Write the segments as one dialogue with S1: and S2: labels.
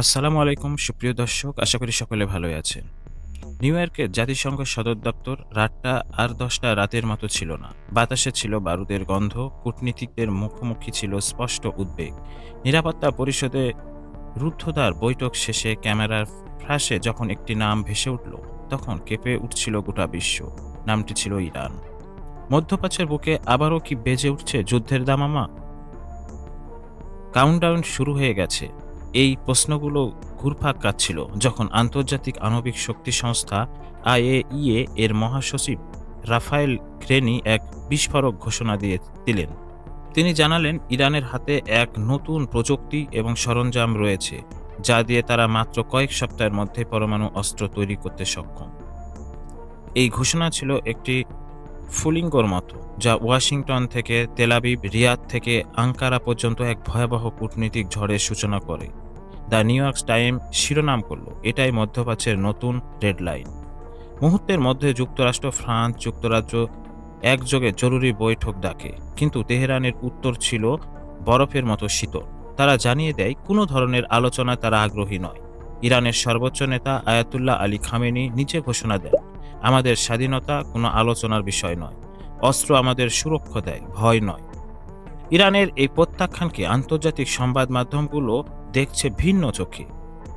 S1: আসসালামু আলাইকুম, সুপ্রিয় দর্শক, আশা করি সকলে ভালোই আছেন। নিউ ইয়র্কের জাতিসংঘ সদর দপ্তর রাতটা আর দশটা রাতের মতো ছিল না। বাতাসে ছিল বারুদের গন্ধ, কূটনীতিকদের মুখোমুখি ছিল স্পষ্ট উদ্বেগ। নিরাপত্তা পরিষদে রুদ্ধদ্বার বৈঠক শেষে ক্যামেরার ফ্ল্যাশে যখন একটি নাম ভেসে উঠল, তখন কেঁপে উঠছিল গোটা বিশ্ব। নামটি ছিল ইরান। মধ্যপ্রাচ্যের বুকে আবারও কি বেজে উঠছে যুদ্ধের দামামা? কাউন্টডাউন শুরু হয়ে গেছে। এই প্রশ্নগুলো ঘুরপাক কাটছিল যখন আন্তর্জাতিক আণবিক শক্তি সংস্থা আইএইএ এর মহাসচিব রাফায়েল গ্রেনি এক বিস্ফোরক ঘোষণা দিয়ে দিলেন। তিনি জানালেন, ইরানের হাতে এক নতুন প্রযুক্তি এবং সরঞ্জাম রয়েছে, যা দিয়ে তারা মাত্র কয়েক সপ্তাহের মধ্যে পরমাণু অস্ত্র তৈরি করতে সক্ষম। এই ঘোষণা ছিল একটি ফুলিঙ্গর মতো, যা ওয়াশিংটন থেকে তেলাবিব রিয়াদ থেকে আঙ্কারা পর্যন্ত এক ভয়াবহ কূটনীতিক ঝড়ের সূচনা করে। দ্য নিউ ইয়র্ক টাইম শিরোনাম করল। এটাই মধ্যপ্রাচ্যের নতুন ডেডলাইন। মুহূর্তের মধ্যে যুক্তরাষ্ট্র, ফ্রান্স, যুক্তরাজ্য একযোগে জরুরি বৈঠক ডাকে। কিন্তু তেহরানের উত্তর ছিল বরফের মতো শীতল। তারা জানিয়ে দেয়, কোনো ধরনের আলোচনায় তারা আগ্রহী নয়। ইরানের সর্বোচ্চ নেতা আয়াতুল্লাহ আলী খামেনি নিজে ঘোষণা দেন, আমাদের স্বাধীনতা কোনো আলোচনার বিষয় নয়। অস্ত্র আমাদের সুরক্ষা দেয়, ভয় নয়। ইরানের এই প্রত্যাখ্যানকে আন্তর্জাতিক সংবাদ মাধ্যমগুলো দেখছে ভিন্ন চোখে।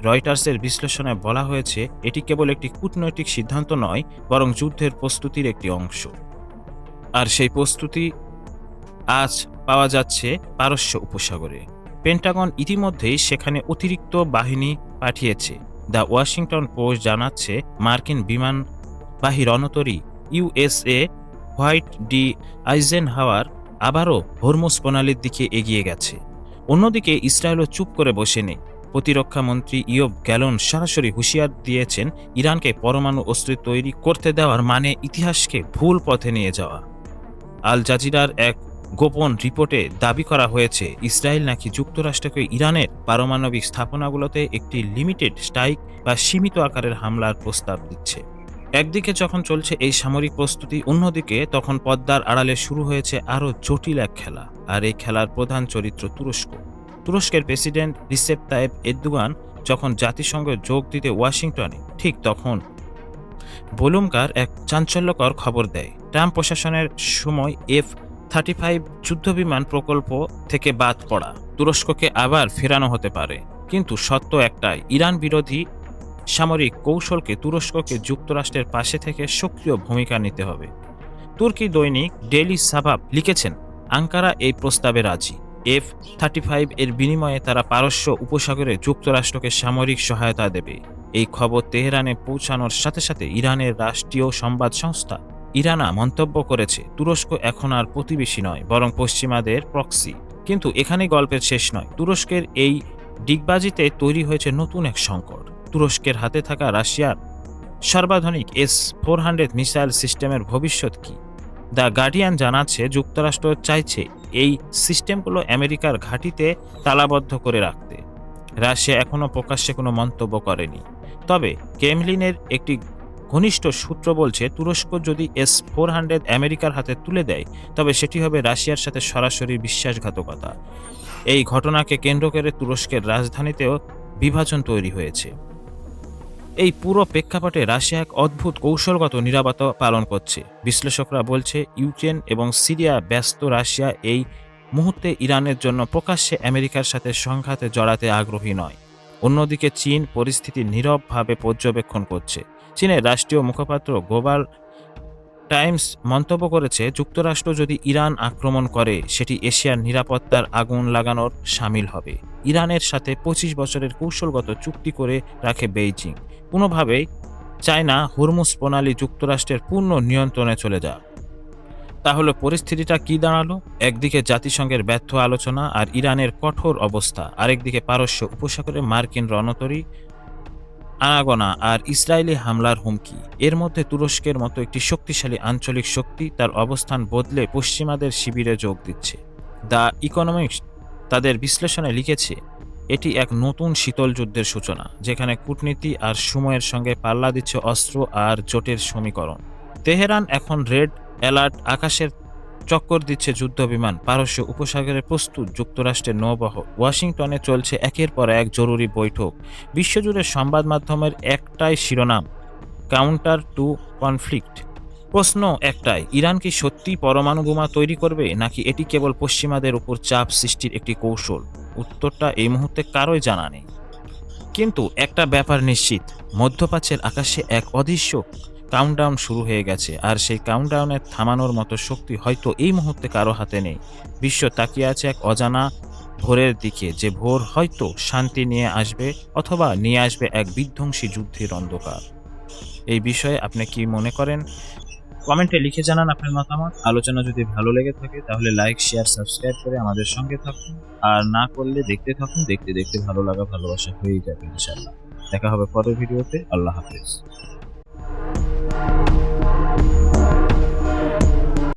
S1: রয়টার্সের বিশ্লেষণে বলা হয়েছে, এটি কেবল একটি কূটনৈতিক সিদ্ধান্ত নয়, বরং যুদ্ধের প্রস্তুতির একটি অংশ। আর সেই প্রস্তুতি আজ পাওয়া যাচ্ছে পারস্য উপসাগরে। পেন্টাগন ইতিমধ্যেই সেখানে অতিরিক্ত বাহিনী পাঠিয়েছে। দ্য ওয়াশিংটন পোস্ট জানাচ্ছে, মার্কিন বিমান বিমানবাহী রণতরী USA Dwight D Eisenhower আবারও হরমুজ প্রণালীর দিকে এগিয়ে গেছে। অন্যদিকে ইসরায়েলও চুপ করে বসে নেই প্রতিরক্ষামন্ত্রী ইয়ব গ্যালন সরাসরি হুঁশিয়ার দিয়েছেন ইরানকে পরমাণু অস্ত্র তৈরি করতে দেওয়ার মানে ইতিহাসকে ভুল পথে নিয়ে যাওয়া। আল জাজিরার এক গোপন রিপোর্টে দাবি করা হয়েছে, ইসরায়েল নাকি যুক্তরাষ্ট্রকে ইরানের পারমাণবিক স্থাপনাগুলোতে একটি লিমিটেড স্ট্রাইক বা সীমিত আকারের হামলার প্রস্তাব দিচ্ছে। একদিকে যখন চলছে এই সামরিক প্রস্তুতি, অন্যদিকে তখন পদ্মার আড়ালে শুরু হয়েছে আরও জটিল এক খেলা, আর এই খেলার প্রধান চরিত্র তুরস্ক। তুরস্কের প্রেসিডেন্ট রিসেপ তায়েব এরদোগান যখন জাতিসংঘে যোগ দিতে ওয়াশিংটনে, ঠিক তখন বলুমকার এক চাঞ্চল্যকর খবর দেয়। ট্রাম্প প্রশাসনের সময় এফ থার্টি ফাইভ যুদ্ধবিমান প্রকল্প থেকে বাদ পড়া, তুরস্ককে আবার ফেরানো হতে পারে। কিন্তু সত্য একটাই, ইরান বিরোধী সামরিক কৌশলকে তুরস্ককে যুক্তরাষ্ট্রের পাশে থেকে সক্রিয় ভূমিকা নিতে হবে। তুর্কি দৈনিক ডেইলি সাবাব লিখেছেন, আঙ্কারা এই প্রস্তাবে রাজি। এফ থার্টি ফাইভ এর বিনিময়ে তারা পারস্য উপসাগরে যুক্তরাষ্ট্রকে সামরিক সহায়তা দেবে। এই খবর তেহরানে পৌঁছানোর সাথে সাথে ইরানের রাষ্ট্রীয় সংবাদ সংস্থা ইরানা মন্তব্য করেছে, তুরস্ক এখন আর প্রতিবেশী নয়, বরং পশ্চিমাদের প্রক্সি। কিন্তু এখানে গল্পের শেষ নয়, তুরস্কের এই ডিগবাজিতে তৈরি হয়েছে নতুন এক সংকট। তুরস্কের হাতে থাকা রাশিয়ার সর্বাধুনিক এস ফোর হান্ড্রেড মিসাইল সিস্টেমের ভবিষ্যৎ কি? দ্য গার্ডিয়ান জানাচ্ছে, যুক্তরাষ্ট্র চাইছে এই সিস্টেমগুলো আমেরিকার ঘাঁটিতে তালাবদ্ধ করে রাখতে। রাশিয়া এখনও প্রকাশ্যে কোনো মন্তব্য করেনি। তবে কেমলিনের একটি ঘনিষ্ঠ সূত্র বলছে, তুরস্ক যদি এস ফোর হান্ড্রেড আমেরিকার হাতে তুলে দেয়, তবে সেটি হবে রাশিয়ার সাথে সরাসরি বিশ্বাসঘাতকতা। এই ঘটনাকে কেন্দ্র করে তুরস্কের রাজধানীতেও বিভাজন তৈরি হয়েছে। এই পুরো প্রেক্ষাপটে রাশিয়া এক অদ্ভুত কৌশলগত নিরাপত্তা পালন করছে। বিশ্লেষকরা বলছে, ইউক্রেন এবং সিরিয়া ব্যস্ত রাশিয়া এই মুহূর্তে ইরানের জন্য প্রকাশ্যে আমেরিকার সাথে সংঘাতে জড়াতে আগ্রহী নয়। অন্যদিকে চীন পরিস্থিতি নীরবভাবে পর্যবেক্ষণ করছে। চীনের রাষ্ট্রীয় মুখপাত্র গ্লোবাল টাইমস মন্তব্য করেছে, যুক্তরাষ্ট্র যদি ইরান আক্রমণ করে, সেটি এশিয়ার নিরাপত্তার আগুন লাগানোর সামিল হবে। ইরানের সাথে পঁচিশ বছরের কৌশলগত চুক্তি করে রাখে বেইজিং। কোনোভাবেই চায় না হুরমুজ প্রণালী যুক্তরাষ্ট্রের পূর্ণ নিয়ন্ত্রণে চলে যাক তাহলে পরিস্থিতিটা কি দাঁড়াল? একদিকে জাতিসংঘের ব্যর্থ আলোচনা আর ইরানের কঠোর অবস্থা, আরেকদিকে পারস্য উপসাগরে মার্কিন রণতরী আনাগোনা আর ইসরায়েলি হামলার হুমকি। এর মধ্যে তুরস্কের মতো একটি শক্তিশালী আঞ্চলিক শক্তি তার অবস্থান বদলে পশ্চিমাদের শিবিরে যোগ দিচ্ছে। দ্য ইকোনমিক্স তাদের বিশ্লেষণে লিখেছে, এটি এক নতুন শীতল যুদ্ধের সূচনা, যেখানে কূটনীতি আর সময়ের সঙ্গে পাল্লা দিচ্ছে অস্ত্র আর জোটের সমীকরণ। তেহরান এখন রেড অ্যালার্ট আকাশের চক্কর দিচ্ছে যুদ্ধ বিমান পারস্য উপসাগরে প্রস্তুত যুক্তরাষ্ট্রের নৌবহ। ওয়াশিংটনে চলছে একের পর এক জরুরি বৈঠক। বিশ্বজুড়ে সংবাদ মাধ্যমের একটাই শিরোনাম, কাউন্টার টু কনফ্লিক্ট। প্রশ্ন একটাই, ইরান কি সত্যি পরমাণু বোমা তৈরি করবে, নাকি এটি কেবল পশ্চিমাদের উপর চাপ সৃষ্টির একটি কৌশল? উত্তরটা এই মুহূর্তে কারোই জানা নেই। কিন্তু একটা ব্যাপার নিশ্চিত, মধ্যপ্রাচ্যের আকাশে এক অদৃশ্য কাউন্টডাউন শুরু হয়ে গেছে, আর সেই কাউন্টডাউনের থামানোর মতো শক্তি হয়তো এই মুহূর্তে কারও হাতে নেই। বিশ্ব তাকিয়ে আছে এক অজানা ভোরের দিকে, যে ভোর হয়তো শান্তি নিয়ে আসবে অথবা নিয়ে আসবে এক বিধ্বংসী যুদ্ধের অন্ধকার। এই বিষয়ে আপনি কি মনে করেন? কমেন্টে লিখে জানান আপনার মতামত। আলোচনা যদি ভালো লেগে থাকে, তাহলে লাইক শেয়ার সাবস্ক্রাইব করে আমাদের সঙ্গে থাকুন। আর না করলে দেখতে থাকুন, দেখতে দেখতে ভালো লাগা, ভালোবাসা হয়ে যাবে ইনশাল্লাহ দেখা হবে পরের ভিডিওতে। আল্লাহ হাফেজ। thank you